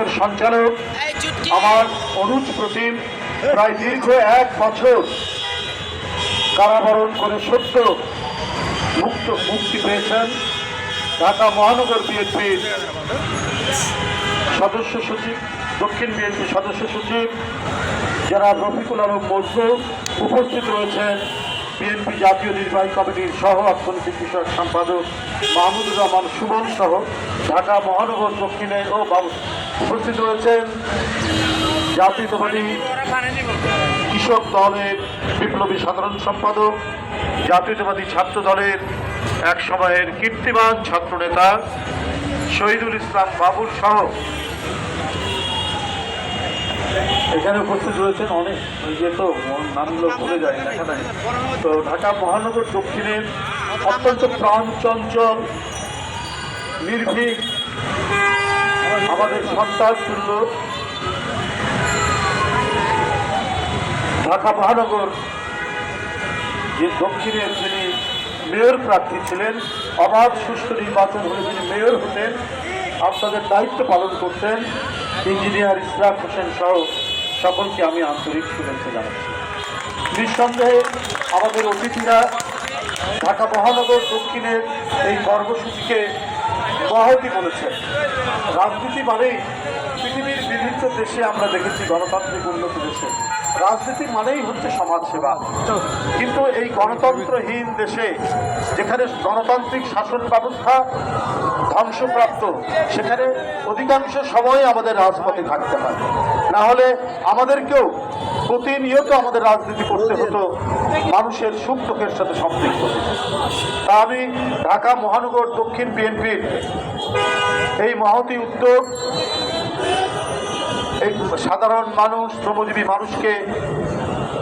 এর সঞ্চালক আমার অনুজ প্রতিম প্রায় দীর্ঘ এক বছর কারাবরণ করে সত্য মুক্ত মুক্তি পেয়েছেন ঢাকা মহানগর বিএনপির সদস্য সচিব দক্ষিণ বিএনপি সদস্য সচিব যারা রফিকুল আলম মজনু উপস্থিত রয়েছেন। বিএনপি জাতীয় নির্বাহী কমিটির সহ অর্থনৈতিক বিষয়ক সম্পাদক মাহমুদুর রহমান সুমন সহ ঢাকা মহানগর দক্ষিণে ও উপস্থিত রয়েছেন জাতীয়তাবাদী কৃষক দলের বিপ্লবী সাধারণ সম্পাদক, জাতীয়তাবাদী ছাত্র দলের এক সময়ের কীর্তিমান ছাত্রনেতা শহীদুল ইসলাম বাবুর সহ এখানে উপস্থিত রয়েছেন অনেক ইয়ে তো নামগুলো ভুলে যায় দেখা নাই। তো ঢাকা মহানগর দক্ষিণের অত্যন্ত প্রাণ চঞ্চল নির্ভীক, আমাদের সন্তান তুল্য ঢাকা মহানগর যে দক্ষিণের যিনি মেয়র প্রার্থী ছিলেন, অবাধ সুষ্ঠু নির্বাচন হলে তিনি মেয়র হতেন, আপনাদের দায়িত্ব পালন করতেন। ইঞ্জিনিয়ার ইসরাক হোসেন সহ সকলকে আমি আন্তরিক শুভেচ্ছা জানাচ্ছি। নিঃসন্দেহে আমাদের অতিথিরা ঢাকা মহানগর দক্ষিণের এই কর্মসূচিকে মহতি বলেছেন। রাজনীতি মানেই পৃথিবীর বিভিন্ন দেশে আমরা দেখেছি গণতান্ত্রিক উন্নত দেশে। রাজনীতি মানেই হচ্ছে সমাজসেবা। কিন্তু এই গণতন্ত্রহীন দেশে যেখানে গণতান্ত্রিক শাসন ব্যবস্থা ধ্বংসপ্রাপ্ত। সেখানে অধিকাংশ সময় আমাদের রাজপথে থাকতে হয়। না হলে আমাদেরকেও প্রতিনিয়ত আমাদের রাজনীতি করতে হতো, মানুষের সুখ দুঃখের সাথে সম্পৃক্ত। তা আমি ঢাকা, মহানগর, দক্ষিণ বিএনপির এই মহতি উদ্যোগ, এই সাধারণ মানুষ, শ্রমজীবী মানুষকে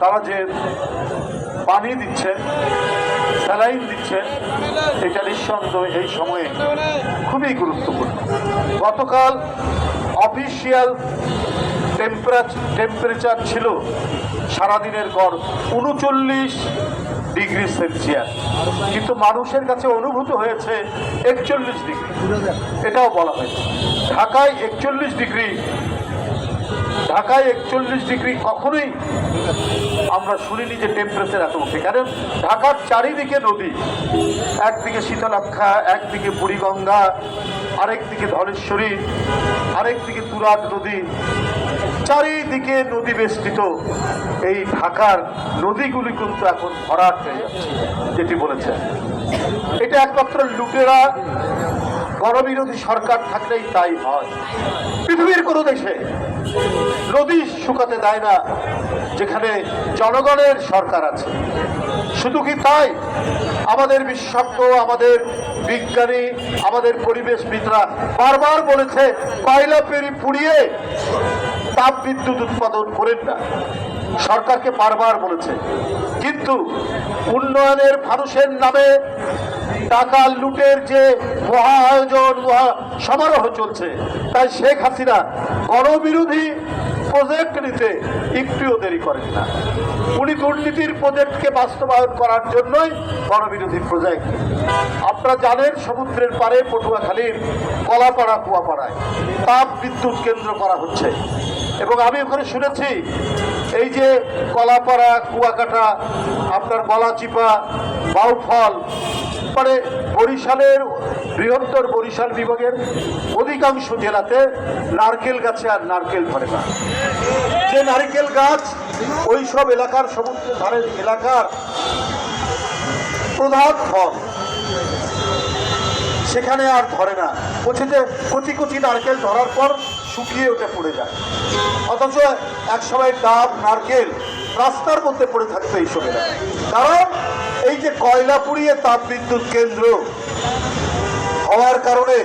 তারা যে পানি দিচ্ছে স্যালাইন দিচ্ছে, এটা নিঃসন্দেহ এই সময়ে খুবই গুরুত্বপূর্ণ। গতকাল অফিসিয়াল টেম্পারেচার ছিল সারাদিনের গড় উনচল্লিশ ডিগ্রি সেলসিয়াস। কিন্তু মানুষের কাছে অনুভূত হয়েছে একচল্লিশ ডিগ্রি। এটাও বলা হয়েছে। ঢাকায় একচল্লিশ ডিগ্রি ঢাকায় একচল্লিশ ডিগ্রি কখনোই আমরা শুনিনি যে টেম্পারেচার এত উঠে কারণ ঢাকার চারিদিকে নদী, একদিকে শীতলাক্ষা একদিকে বুড়িগঙ্গা, আরেকদিকে ধলেশ্বরী, আরেকদিকে তুরাগ নদী, চারিদিকে নদী বেষ্টিত। এই ঢাকার নদীগুলি কিন্তু এখন ভরাট হয়ে যাচ্ছে, যেটি বলেছেন এটা একমাত্র লুটেরা গণবিরোধী সরকার থাকলেই তাই হয়। পৃথিবীর কোনো দেশে নদী শুকাতে দেয় না, যেখানে জনগণের সরকার আছে। শুধু কি তাই? আমাদের বিশেষজ্ঞ, আমাদের বিজ্ঞানী, আমাদের পরিবেশবিদরা বারবার বলেছে, কয়লা পেরি পুড়িয়ে তাপ বিদ্যুৎ উৎপাদন করেন না। সরকারকে বারবার বলেছে। কিন্তু উন্নয়নের মানুষের নামে টাকা লুটের যে মহা আয়োজন, মহা সমারোহ চলছে, তাই শেখ হাসিনা গণবিরোধী প্রজেক্ট নিতে একটুও দেরি করেন না। উনি দুর্নীতির প্রজেক্টকে বাস্তবায়ন করার জন্যই গণবিরোধী প্রজেক্ট আপনারা জানেন, সমুদ্রের পারে পটুয়াখালীর কলাপাড়া, কুয়াপাড়ায় তাপ বিদ্যুৎ কেন্দ্র করা হচ্ছে। এবং আমি ওখানে শুনেছি, এই যে কলাপাড়া, কুয়াকাটা, আপনার গলাচিপা বাউফল মানে বরিশালের, বৃহত্তর বরিশাল বিভাগের অধিকাংশ জেলাতে নারকেল গাছে আর নারকেল ধরে না। যে নারকেল গাছ ওই সব এলাকার সমুদ্র ধারের এলাকার প্রধান ফল, সেখানে আর ধরে না। যে কচি কচি নারকেল ধরার পর শুকিয়ে ওঠে পড়ে যায়। অথচ এক সময় ডাব, নারকেল রাস্তার মধ্যে পড়ে থাকতো এইসব এলাকায়। কারণ এই যে কয়লা পুড়িয়ে তাপ বিদ্যুৎ কেন্দ্র, হওয়ার কারণে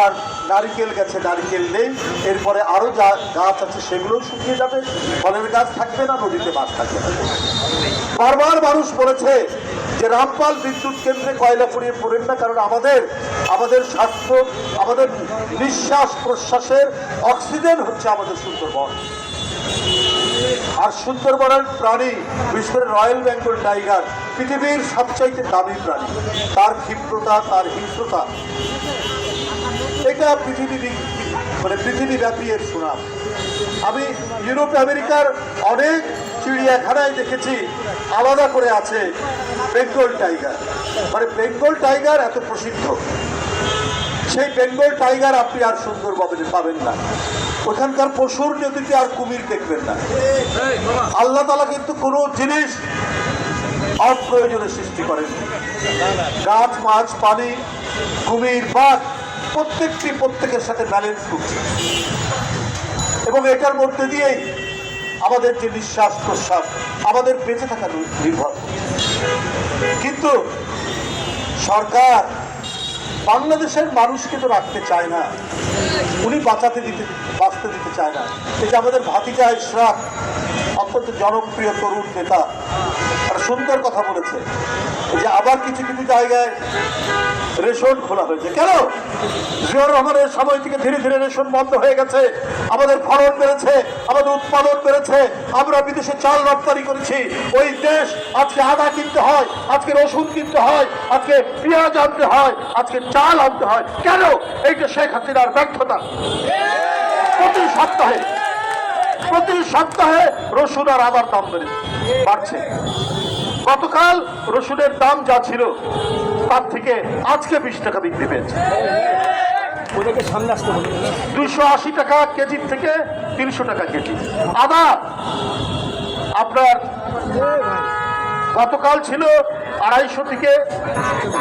আর নারিকেল গাছে, নারিকেল নেই। এরপরে আরও যা গাছ আছে সেগুলোও শুকিয়ে যাবে। ফলের গাছ থাকবে না, নদীতে মাছ থাকবে বারবার মানুষ বলেছে যে রামপাল বিদ্যুৎ কেন্দ্রে কয়লা পুড়িয়ে পড়েন না, কারণ আমাদের আমাদের স্বাস্থ্য, আমাদের নিঃশ্বাস প্রশ্বাসের অক্সিজেন হচ্ছে আমাদের সুন্দরবন। আর সুন্দরবনের প্রাণী বিশেষ করে রয়্যাল বেঙ্গল টাইগার, পৃথিবীর সবচাইতে দামি প্রাণী। তার ক্ষিপ্রতা, তার হিংস্রতা, এটা পৃথিবী মানে পৃথিবীব্যাপী এর সুনাম। আমি ইউরোপ, আমেরিকার অনেক চিড়িয়াখানায় দেখেছি, আলাদা করে আছে বেঙ্গল টাইগার। মানে বেঙ্গল টাইগার এত প্রসিদ্ধ। সেই বেঙ্গল টাইগার আপনি আর সুন্দর পাবেন পাবেন না। ওখানকার পশুর নদীতে আর কুমির দেখবেন না। আল্লাহ তালা কিন্তু কোনো জিনিস অপ্রয়োজনে সৃষ্টি করেন গাছ, মাছ, পানি, কুমির, বাঘ, প্রত্যেকটি প্রত্যেকের সাথে ব্যালেন্স করছে। এবং এটার মধ্যে দিয়েই আমাদের যে নিঃশ্বাস প্রশ্বাস, আমাদের বেঁচে থাকা নির্ভর। কিন্তু সরকার বাংলাদেশের মানুষকে তো রাখতে চায় না। উনি বাঁচাতে দিতে, বাঁচতে দিতে চায় না। যে আমাদের ভাতিজা ইশরাক, অত্যন্ত জনপ্রিয় তরুণ নেতা, আর সুন্দর কথা বলেছে। যে আবার কিছু কিছু জায়গায় রেশন খোলা হয়েছে। কেন? জিয়র রহমানের সময় থেকে ধীরে ধীরে রেশন বন্ধ হয়ে গেছে। আমাদের ফলন বেড়েছে, আমাদের উৎপাদন বেড়েছে। আমরা বিদেশে চাল রপ্তানি করেছি। ওই দেশ আজকে আদা কিনতে হয়, আজকে রসুন কিনতে হয়, আজকে পেঁয়াজ আনতে হয়, আজকে চাল আনতে হয়। কেন? এইটা শেখ হাসিনার ব্যর্থতা। প্রতি সপ্তাহে প্রতি সপ্তাহে রসুন আর আদার দাম বেড়ে বাড়ছে। গতকাল রসুনের দাম যা ছিল তার থেকে আজকে বিশ টাকা বিক্রি পেয়েছে ওদেরকে সামনে আসতে বলুন দুইশো আশি টাকা কেজির থেকে তিনশো টাকা কেজি। আদা আপনার গতকাল ছিল আড়াইশো থেকে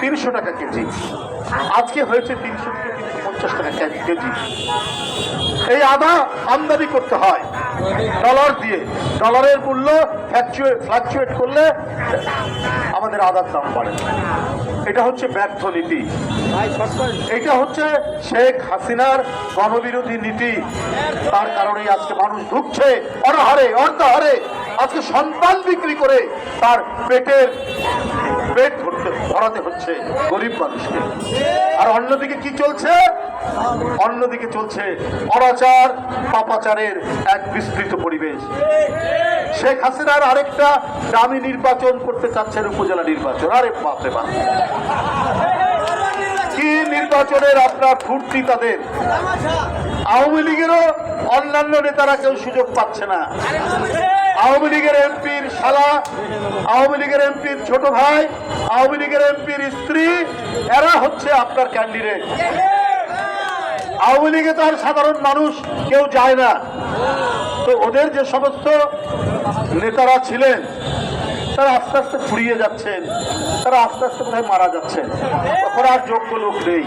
তিনশো টাকা কেজি। আজকে হয়েছে তিনশো থেকে তিনশো পঞ্চাশ টাকা কেজি এই আদা আমদানি করতে হয়। ডলার দিয়ে। ডলারের মূল্য ফ্লাকচুয়েট করলে আমাদের আদার দাম বাড়ে। এটা হচ্ছে ব্যর্থ নীতি। এটা হচ্ছে শেখ হাসিনার গণবিরোধী নীতি। তার কারণে আজকে মানুষ ঢুকছে অনাহারে, অর্ধাহারে। আজকে সন্তান বিক্রি করে তার পেটের পেট ভরাতে হচ্ছে গরিব মানুষকে। আর অন্যদিকে কি চলছে? অন্যদিকে চলছে অরাচার পাপাচারের এক বিস্তৃত পরিবেশ। শেখ হাসিনার আরেকটা দামি নির্বাচন করতে চাচ্ছেন উপজেলা নির্বাচন। আরে বাপরে বাপ। কি নির্বাচনের আপনার ফুর্তি তাদের? আওয়ামী লীগেরও অন্যান্য নেতারা কেউ সুযোগ পাচ্ছে না। আওয়ামী লীগের এমপির শালা, আওয়ামী লীগের এমপির ছোট ভাই, আওয়ামী লীগের এমপির স্ত্রী, এরা হচ্ছে আপনার ক্যান্ডিডেট আওয়ামী লীগে তার সাধারণ মানুষ কেউ যায় না। তো ওদের যে সমস্ত নেতারা ছিলেন, তারা আস্তে আস্তে ফুরিয়ে যাচ্ছেন, তারা আস্তে আস্তে কোথায় মারা যাচ্ছেন, তখন আর যোগ্য লোক নেই।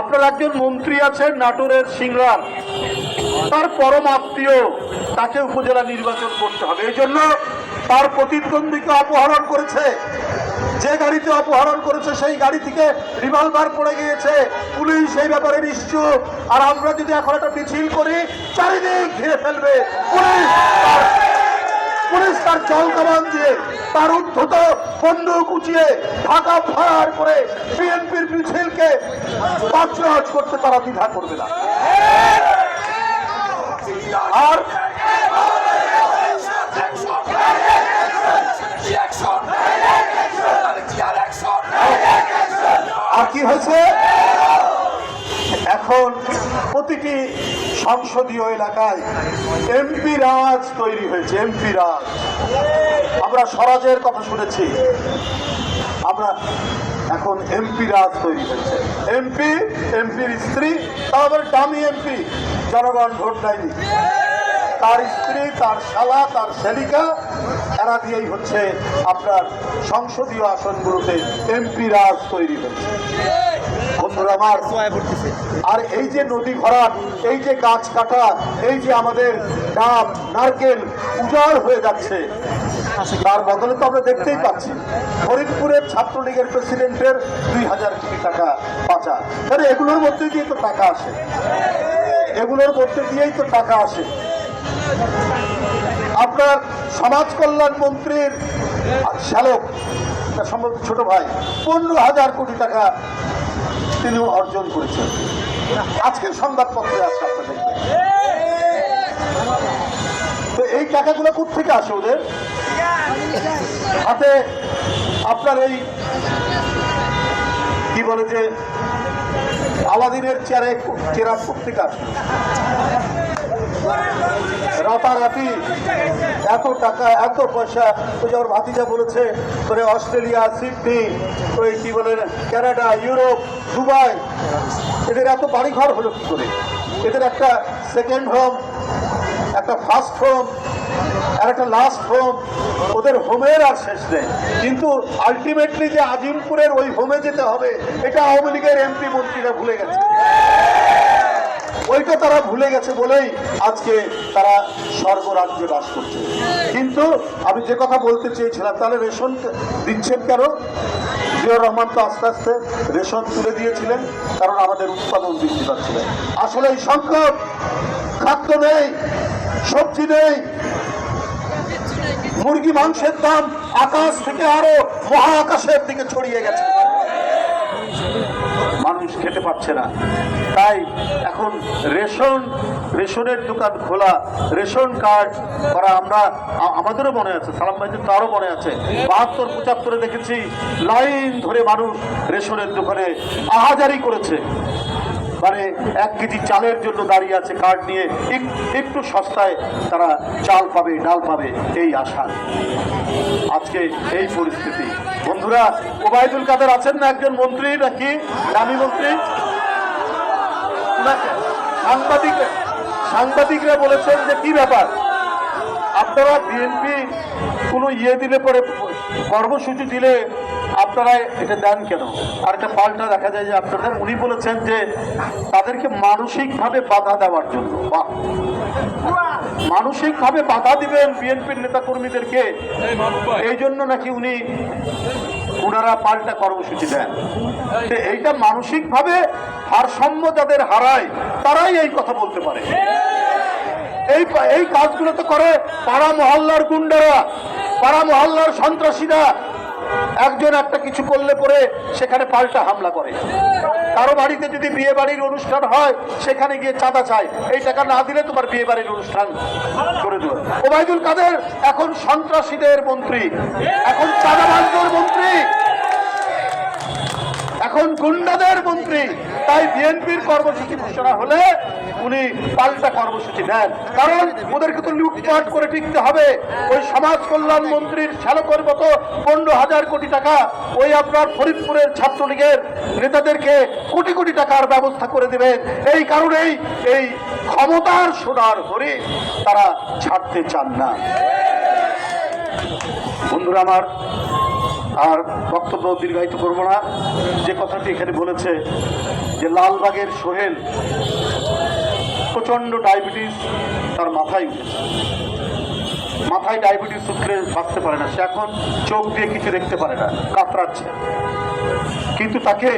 আপনার একজন মন্ত্রী আছেন নাটোরের সিংরার, তার পরম আত্মীয়, তাকে উপজেলা নির্বাচন করতে হবে। এই জন্য তার প্রতিদ্বন্দ্বীকে অপহরণ করেছে। যে গাড়িতে অপহরণ করেছে সেই গাড়ি থেকে রিভলভার পড়ে গিয়েছে। পুলিশ এই ব্যাপারে নিশ্চুপ। আর আমরা যদি এখন একটা মিছিল করি, চারিদিক ঘিরে ফেলবে। পুলিশ পুলিশ তার জল কামান দিয়ে তার উদ্ধত বন্দুক উঁচিয়ে ঢাকা ফায়ার করে বিএনপির মিছিলকে পাঁচরাজ করতে তারা দ্বিধা করবে না। আর আর কি হয়েছে? এখন প্রতিটি সংসদীয় এলাকায় এমপি রাজ তৈরি হয়েছে, এমপি রাজ। আমরা স্বরাজের কথা শুনেছি। আমরা এখন এমপি রাজ তৈরি হয়েছে। এমপি, এমপির স্ত্রী, তারপরে দামি এমপি, জনগণ ভোট দেয়নি। তার স্ত্রী, তার শালা, তার শালিকা, এরা দিয়েই হচ্ছে আপনার সংসদীয় আসনগুলোতে এমপি রাজ তৈরি হয়েছে বন্ধুরা আমার, আর এই যে নদী ভরাট এই যে গাছ কাটা, এই যে আমাদের ডাব, নারকেল উজাড় হয়ে যাচ্ছে, তার বদলে তো আমরা দেখতেই পাচ্ছি, ফরিদপুরের ছাত্রলীগের প্রেসিডেন্টের দুই হাজার কোটি টাকা পাচার। তাহলে এগুলোর মধ্যে দিয়ে তো টাকা আসে। এগুলোর মধ্যে দিয়েই তো টাকা আসে। আপনার সমাজ কল্যাণ মন্ত্রীর শ্যালক সম্ভবত ছোট ভাই, পনেরো হাজার কোটি টাকা তিনি অর্জন করেছেন। আজকের সংবাদপত্রে আছে আপনার দেখবেন তো এই টাকাগুলো কোথেকে আসে ওদের? হাতে আপনার এই, কি বলে যে, আলাদিনের চেয়ারে চেরার পত্রিকা রাতারাতি এত টাকা, এত পয়সা, ওই যে আমার ভাতিজা বলেছে, তোরে অস্ট্রেলিয়া সিডনি ওই কি বলে, কানাডা, ইউরোপ, দুবাই। এদের এত বাড়িঘর হলো কি করে? এদের একটা সেকেন্ড হোম একটা ফার্স্ট হোম আর একটা লাস্ট হোম ওদের হোমের আর শেষ নেই। কিন্তু আলটিমেটলি যে আজিমপুরের ওই হোমে যেতে হবে, এটা আওয়ামী লীগের এমপি মন্ত্রীরা ভুলে গেছে। ওইটা তারা ভুলে গেছে বলেই আজকে তারা স্বর্গরাজ্যে বাস করছে। কিন্তু আমি যে কথা বলতে চেয়েছিলাম, তাহলে রেশন দিচ্ছেন কেন? জিয়াউর রহমান তো আস্তে আস্তে রেশন তুলে দিয়েছিলেন, কারণ আমাদের উৎপাদন বৃদ্ধি পাচ্ছিলেন আসলে এই সংকট, খাদ্য নেই, সবজি নেই, মুরগি, মাংসের দাম আকাশ থেকে আরও মহাকাশের দিকে ছড়িয়ে গেছে। মানুষ খেতে পাচ্ছে না। তাই এখন রেশন, রেশনের দোকান খোলা, রেশন কার্ড করা আমরা আমাদেরও মনে আছে, সালাম ভাইদের তারও মনে আছে। বাহাত্তর, পঁচাত্তরে দেখেছি, লাইন ধরে মানুষ রেশনের দোকানে আহাজারি করেছে। মানে এক কেজি চালের জন্য দাঁড়িয়ে আছে কার্ড নিয়ে। এক- একটু সস্তায় তারা চাল পাবে, ডাল পাবে, এই আশা। আজকে এই পরিস্থিতি। বন্ধুরা, ওবায়দুল কাদের আছেন না একজন মন্ত্রী নাকি? দামি মন্ত্রী? সাংবাদিক সাংবাদিকরা বলেছেন যে কি ব্যাপার? আপনারা বিএনপি কোনো ইয়ে দিলে পরে কর্মসূচি দিলে আপনারা এটা দেন কেন? আর একটা পাল্টা দেখা যায় যে আপনাদের, উনি বলেছেন যে তাদেরকে মানসিকভাবে বাধা দেওয়ার জন্য। বা মানসিকভাবে বাধা দিবেন বিএনপির নেতা কর্মীদেরকে এই জন্য নাকি উনি ওনারা পাল্টা কর্মসূচি দেন। এইটা মানসিকভাবে ভারসাম্য যাদের হারায়, তারাই এই কথা বলতে পারে। এই এই কাজগুলো তো করে পাড়া মহল্লার গুন্ডারা, পাড়া মহল্লার সন্ত্রাসীরা। একজন একটা কিছু করলে পরে সেখানে পাল্টা হামলা করে। কারও বাড়িতে যদি বিয়ে বাড়ির অনুষ্ঠান হয়, সেখানে গিয়ে চাঁদা চায়। এই টাকা না দিলে তোমার বিয়ে বাড়ির অনুষ্ঠান করে দেবে। ওবায়দুল কাদের এখন সন্ত্রাসীদের মন্ত্রী, এখন চাঁদাবাজদের মন্ত্রী, এখন গুন্ডাদের মন্ত্রী। তাই বিএনপির কর্মসূচি ঘোষণা হলে উনি পাল্টা কর্মসূচি নেন। কারণ ওদেরকে তো লুটপাট করে টিকতে হবে। ওই সমাজ কল্যাণ মন্ত্রীর শ্যালকের মতো পনেরো হাজার কোটি টাকা ওই আপনার ফরিদপুরের ছাত্রলীগের নেতাদেরকে কোটি কোটি টাকার ব্যবস্থা করে দেবেন। এই কারণেই এই ক্ষমতার সোনার হরে তারা ছাড়তে চান না। বন্ধুরা আমার, আর বক্তব্য দীর্ঘায়িত করব না। যে কথাটি এখানে বলেছে যে লালবাগের সোহেল প্রচণ্ড ডায়াবেটিস তার মাথায় উঠেছে। মাথায় ডায়াবেটিস উঠলে বাঁচতে পারে না। সে এখন চোখ দিয়ে কিছু দেখতে পারে না, কাতরাচ্ছে। কিন্তু তাকে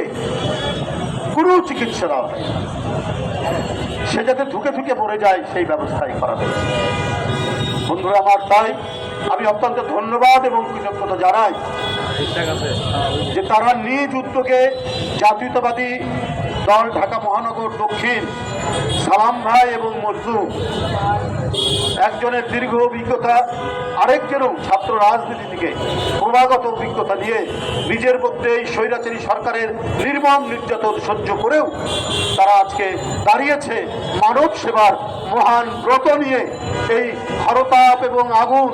কোনো চিকিৎসা দেওয়া হয়। সে যাতে ধুকে ধুকে পড়ে যায়, সেই ব্যবস্থাই করা হয়েছে। বন্ধুরা আমার, তাই আমি অত্যন্ত ধন্যবাদ এবং কৃতজ্ঞতা জানাই যে তারা নিজ উদ্যোগে জাতীয়তাবাদী দল ঢাকা মহানগর দক্ষিণ, সালাম ভাই এবং মজনু একজনের দীর্ঘ অভিজ্ঞতা, আরেকজনও ছাত্র রাজনীতি থেকে ক্রমাগত অভিজ্ঞতা নিয়ে নিজের মধ্যে এই স্বৈরাচারী সরকারের নির্মম নির্যাতন সহ্য করেও তারা আজকে দাঁড়িয়েছে মানব সেবার মহান ব্রত নিয়ে। এই হরতাপ এবং আগুন,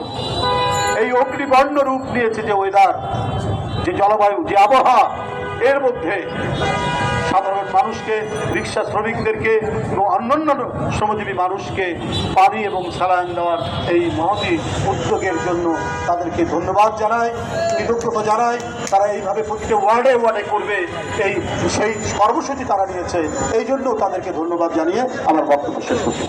এই অগ্নিবর্ণ রূপ নিয়েছে যে ওয়েদার যে জলবায়ু, যে আবহাওয়া, এর মধ্যে সাধারণ মানুষকে রিক্সা শ্রমিকদেরকে এবং অন্যান্য শ্রমজীবী মানুষকে পানি এবং স্যালাইন দেওয়ার এই মহতি উদ্যোগের জন্য তাদেরকে ধন্যবাদ জানায় কৃতজ্ঞতা জানায় তারা এইভাবে প্রতিটা ওয়ার্ডে ওয়ার্ডে করবে, এই সেই কর্মসূচি তারা নিয়েছে। এই জন্য তাদেরকে ধন্যবাদ জানিয়ে আমার বক্তব্য শেষ করতে